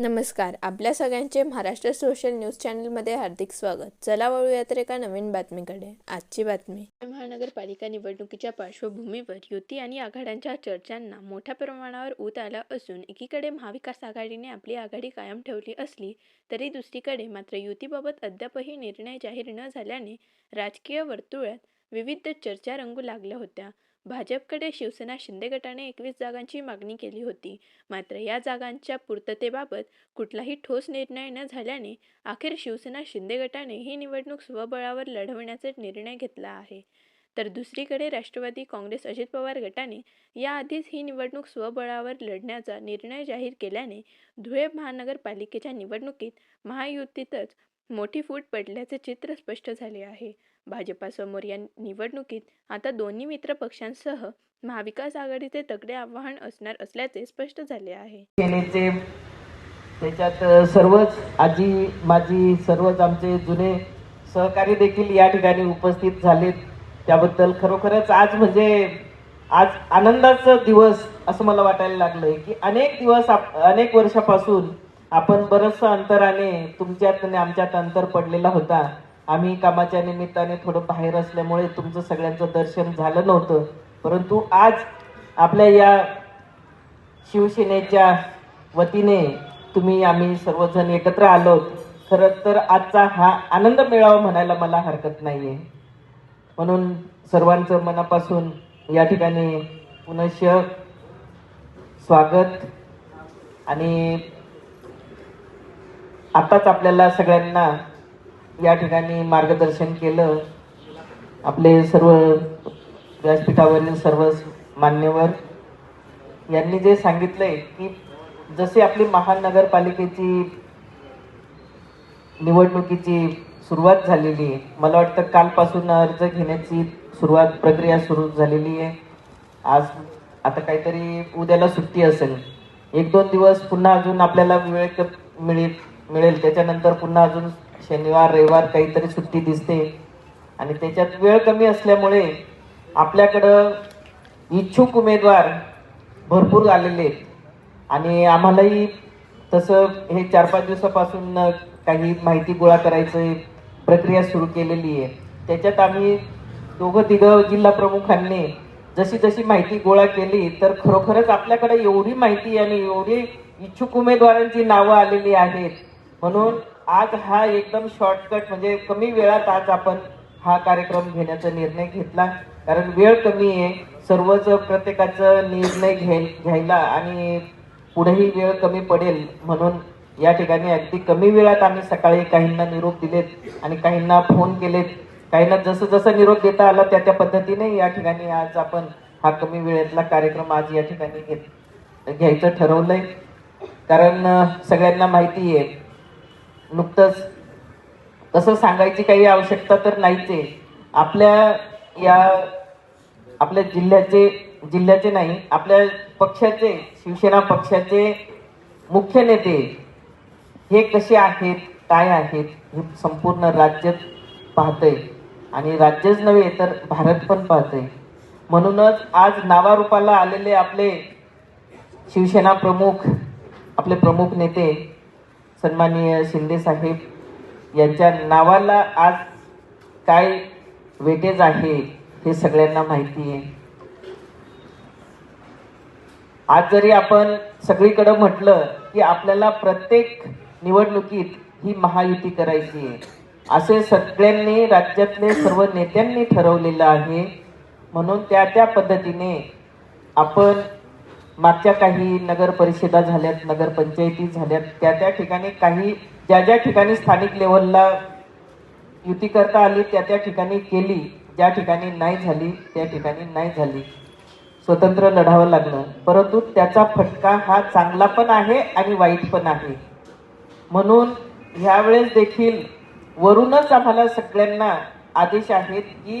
नमस्कार आपल्या सगळ्यांचे महाराष्ट्र सोशल न्यूज चॅनलमध्ये हार्दिक स्वागत. चला वळूया तर एका नवीन बातमीकडे. आजची बातमी. महानगरपालिका निवडणुकीच्या पार्श्वभूमीवर युती आणि आघाड्यांच्या चर्चांना मोठ्या प्रमाणावर ऊत आला असून एकीकडे महाविकास आघाडीने आपली आघाडी कायम ठेवली असली तरी दुसरीकडे मात्र युतीबाबत अद्यापही निर्णय जाहीर न झाल्याने राजकीय वर्तुळात विविध चर्चा रंगू लागल्या होत्या. भाजपकडे शिवसेना शिंदे गटाने एकवीस जागांची मागणी केली होती. मात्र या जागांच्या पूर्ततेबाबत कुठलाही ठोस निर्णय न झाल्याने अखेर शिवसेना शिंदे गटाने ही निवडणूक स्वबळावर लढवण्याचा निर्णय घेतला आहे. तर दुसरीकडे राष्ट्रवादी काँग्रेस अजित पवार गटाने याआधीच ही निवडणूक स्वबळावर लढण्याचा निर्णय जाहीर केल्याने धुळे महानगरपालिकेच्या निवडणुकीत महायुतीतच मोठी फूट पडल्याचे चित्र स्पष्ट झाले आहे. भाजपासमोर या निवडणुकीत आता दोन्ही मित्र पक्षांसह महाविकास आघाडीचे तगडे आव्हान असणार असल्याचे स्पष्ट झाले आहे. त्याच्यात सर्वच आजी माझी सर्वच आमचे जुने सहकारी देखील या ठिकाणी उपस्थित झालेत. त्याबद्दल खरोखरच आज म्हणजे आज आनंदाचा दिवस असं मला वाटायला लागलंय की अनेक दिवस आप अनेक वर्षापासून आपण बरचसं अंतराने तुमच्यात आणि आमच्यात अंतर पडलेला होता. आम्ही कामाच्या निमित्ताने थोडं बाहेर असल्यामुळे तुमचं सगळ्यांचं दर्शन झालं नव्हतं. परंतु आज आपल्या या शिवसेनेच्या वतीने तुम्ही आम्ही सर्वजण एकत्र आलो. खरं तर आजचा हा आनंद मिळावा म्हणायला मला हरकत नाही आहे म्हणून सर्वांचं मनापासून या ठिकाणी पुनश स्वागत. आणि आताच आपल्याला सगळ्यांना या ठिकाणी मार्गदर्शन केलं. आपले सर्व व्यासपीठावरील सर्व मान्यवर यांनी जे सांगितलंय की जसे आपली महानगरपालिकेची निवडणुकीची सुरुवात झालेली आहे मला वाटतं कालपासून अर्ज घेण्याची सुरुवात प्रक्रिया सुरू झालेली आहे. आज आता काहीतरी उद्याला सुट्टी असेल. एक दोन दिवस पुन्हा अजून आपल्याला वेळ मिळेल मिळेल. त्याच्यानंतर पुन्हा अजून शनिवार रविवार काहीतरी सुट्टी दिसते. आणि त्याच्यात वेळ कमी असल्यामुळे आपल्याकडं इच्छुक उमेदवार भरपूर आलेले आहेत. आणि आम्हालाही तसं हे चार पाच दिवसापासून काही माहिती गोळा करायचं प्रक्रिया सुरू केलेली आहे. त्याच्यात आम्ही दोघं तिघं जिल्हा प्रमुखांनी जशी जशी माहिती गोळा केली तर खरोखरच आपल्याकडे एवढी माहिती आणि एवढी इच्छुक उमेदवारांची नावं आलेली आहेत. म्हणून आज हा एकदम शॉर्टकट म्हणजे कमी वेळात आज आपण हा कार्यक्रम घेण्याचा निर्णय घेतला. कारण वेळ कमी आहे. सर्वच प्रत्येकाचं निर्णय घे घ्यायला आणि पुढेही वेळ कमी पडेल म्हणून या ठिकाणी अगदी कमी वेळात आम्ही सकाळी काहींना निरोप दिलेत आणि काहींना फोन केलेत. काहींना जसं जसं निरोप देता आला त्या त्या पद्धतीने या ठिकाणी आज आपण हा कमी वेळेतला कार्यक्रम आज या ठिकाणी घेत घ्यायचं ठरवलंय. कारण सगळ्यांना माहिती आहे नुकतंच तसं सांगायची काही आवश्यकता तर नाहीच आहे. आपल्या या आपल्या जिल्ह्याचे जिल्ह्याचे नाही आपल्या पक्षाचे शिवसेना पक्षाचे मुख्य नेते हे कसे आहेत काय आहेत हे संपूर्ण राज्य पाहतंय. आणि राज्यच नव्हे तर भारत पण पाहतंय. म्हणूनच आज नावारूपाला आलेले आपले शिवसेना प्रमुख आपले प्रमुख नेते सन्माननीय शिंदे साहेब यांच्या नावाला आज काय वेटेज आहे हे सगळ्यांना माहिती आहे. आज जरी आपण सगळीकडं म्हटलं की आपल्याला प्रत्येक निवडणुकीत ही महायुती करायची आहे. असे सगळ्यांनी राज्यातले सर्व नेत्यांनी ठरवलेलं आहे. म्हणून त्या त्या पद्धतीने आपण मागच्या काही नगर परिषदा झाल्यात नगर पंचायती झाल्यात त्या त्या ठिकाणी काही ज्या ज्या ठिकाणी स्थानिक लेवलला युती करता आली त्या त्या ठिकाणी केली ज्या ठिकाणी नाही झाली त्या ठिकाणी नाही झाली. स्वतंत्र लढावं लागलं. परंतु त्याचा फटका हा चांगला पण आहे आणि वाईट पण आहे. म्हणून ह्यावेळेस देखील वरूनच आम्हाला सगळ्यांना आदेश आहेत की